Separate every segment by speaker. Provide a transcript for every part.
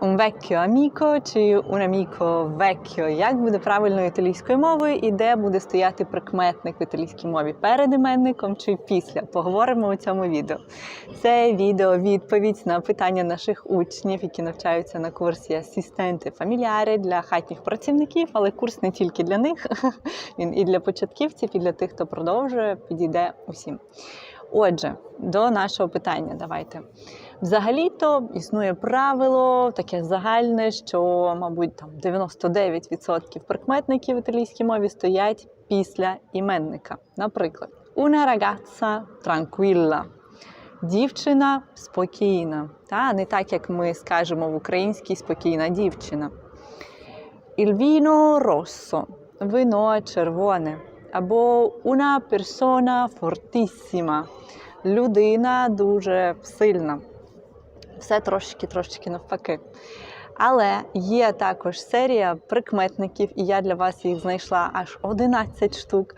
Speaker 1: un vecchio amico чи un amico vecchio. Як буде правильно італійською мовою і де буде стояти прикметник в італійській мові перед іменником чи після? Поговоримо у цьому відео. Це відео відповідь на питання наших учнів, які навчаються на курсі асистенти фаміліари для хатніх працівників, але курс не тільки для них, він і для початківців, і для тих, хто продовжує, підійде усім. Отже, до нашого питання давайте. Взагалі-то існує правило таке загальне, що, мабуть, там 99% прикметників в італійській мові стоять після іменника. Наприклад, una ragazza tranquilla. Дівчина спокійна. Та? Не так, як ми скажемо в українській спокійна дівчина. Il vino rosso вино червоне. Або una persona fortissima людина дуже сильна. Все трошечки трошечки навпаки. Але є також серія прикметників, і я для вас їх знайшла аж 11 штук,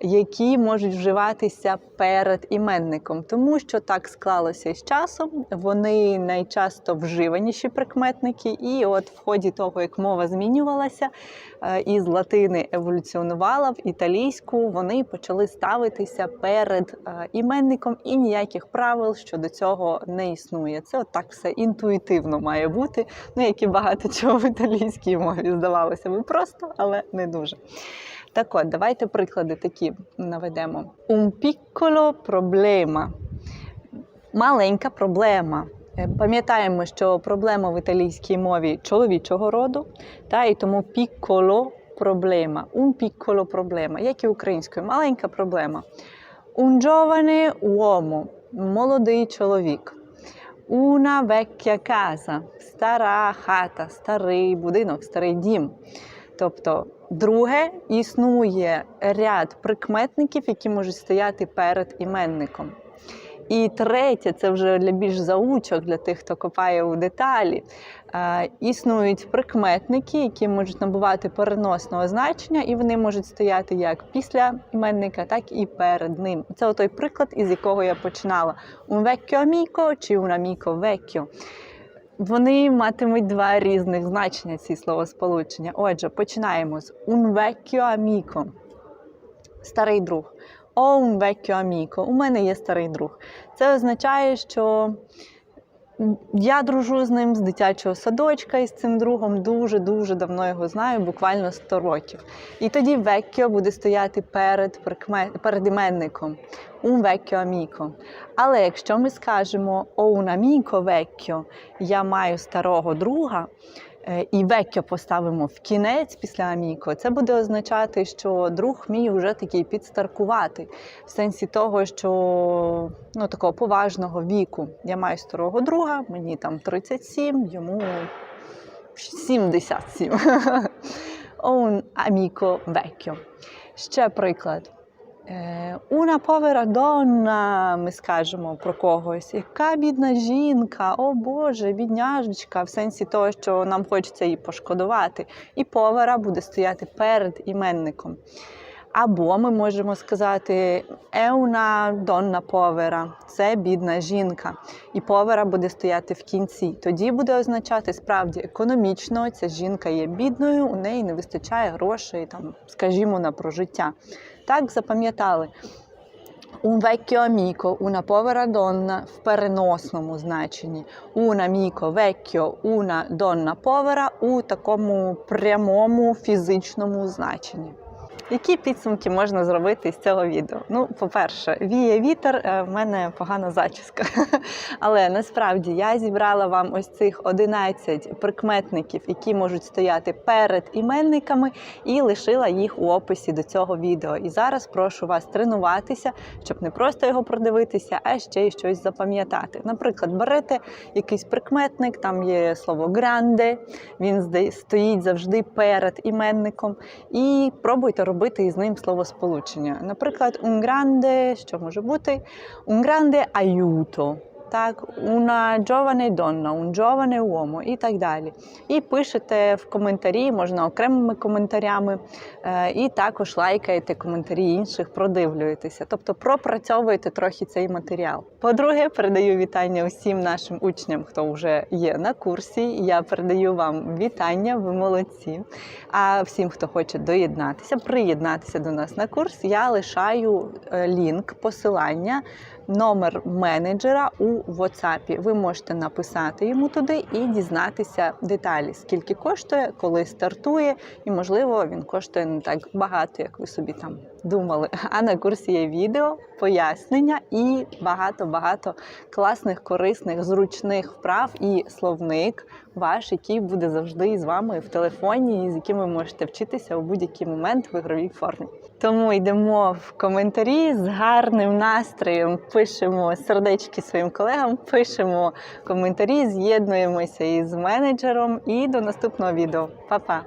Speaker 1: які можуть вживатися перед іменником, тому що так склалося із часом. Вони найчасто вживаніші прикметники, і от в ході того, як мова змінювалася, е, із латини еволюціонувала в італійську, вони почали ставитися перед е, іменником, і ніяких правил щодо цього не існує. Це от так все інтуїтивно має бути. Ну, як і багато чого в італійській мові здавалося би просто, але не дуже. Так от, давайте приклади такі наведемо. Un piccolo problema. Маленька проблема. Е, Пам'ятаємо, що проблема в італійській мові чоловічого роду, та і тому piccolo problema. Un piccolo problema, як і українською, маленька проблема. Un giovane uomo, молодий чоловік. Una vecchia casa, стара хата, старий будинок, старий дім. Тобто, друге, існує ряд прикметників, які можуть стояти перед іменником. І третє, це вже для більш заучок, для тих, хто копає у деталі. Е, існують прикметники, які можуть набувати переносного значення, і вони можуть стояти як після іменника, так і перед ним. Це той приклад, із якого я починала: un vecchio amico чи un amico vecchio. Вони матимуть два різних значення ці словосполучення. Отже, починаємо з un vecchio amico. Старий друг. Un vecchio amico. У мене є старий друг. Це означає, що я дружу з ним з дитячого садочка і з цим другом дуже-дуже давно його знаю, буквально 100 років. І тоді vecchio буде стояти перед, перед іменником. Un vecchio amico. Але якщо ми скажемо о un amico vecchio, я маю старого друга, і vecchio поставимо в кінець після аміко, це буде означати, що друг мій вже такий підстаркуватий, в сенсі того, що ну, такого поважного віку. Я маю старого друга, мені там 37, йому 77. О un amico. Ще приклад. Е, Una povera donna, ми скажемо про когось. Яка бідна жінка, о Боже, бідняжечка, в сенсі того, що нам хочеться її пошкодувати. І повера буде стояти перед іменником. Або ми можемо сказати «È una donna povera» – це бідна жінка. І повера буде стояти в кінці. Тоді буде означати справді економічно, ця жінка є бідною, у неї не вистачає грошей, там, скажімо, на прожиття. Так запам'ятали. Un vecchio amico, una povera donna в переносному значенні. Un amico vecchio, una donna povera у такому прямому фізичному значенні. Які підсумки можна зробити з цього відео? Ну, по-перше, віє вітер, е, в мене погана зачіска. Але насправді я зібрала вам ось цих 11 прикметників, які можуть стояти перед іменниками, і лишила їх у описі до цього відео. І зараз прошу вас тренуватися, щоб не просто його продивитися, а ще й щось запам'ятати. Наприклад, берете якийсь прикметник, там є слово гранде, він стоїть завжди перед іменником, і пробуйте робити із ним словосполучення. Наприклад, un grande, що може бути? Un grande aiuto. Так, una giovane donna, un giovane uomo і так далі. І пишете в коментарі, можна окремими коментарями, е, і також лайкаєте коментарі інших, продивлюєтеся. Тобто пропрацьовуєте трохи цей матеріал. По-друге, передаю вітання усім нашим учням, хто вже є на курсі. Я передаю вам вітання, ви молодці. А всім, хто хоче доєднатися, приєднатися до нас на курс, я лишаю е, лінк, посилання, номер менеджера у WhatsApp. Ви можете написати йому туди і дізнатися деталі, скільки коштує, коли стартує, і можливо він коштує не так багато, як ви собі там думали. А на курсі є відео, пояснення і багато-багато класних, корисних, зручних вправ і словник ваш, який буде завжди з вами в телефоні, і з яким ви можете вчитися у будь-який момент в ігровій формі. Тому йдемо в коментарі з гарним настроєм, пишемо сердечки своїм колегам, пишемо коментарі, з'єднуємося із менеджером і до наступного відео. Па-па!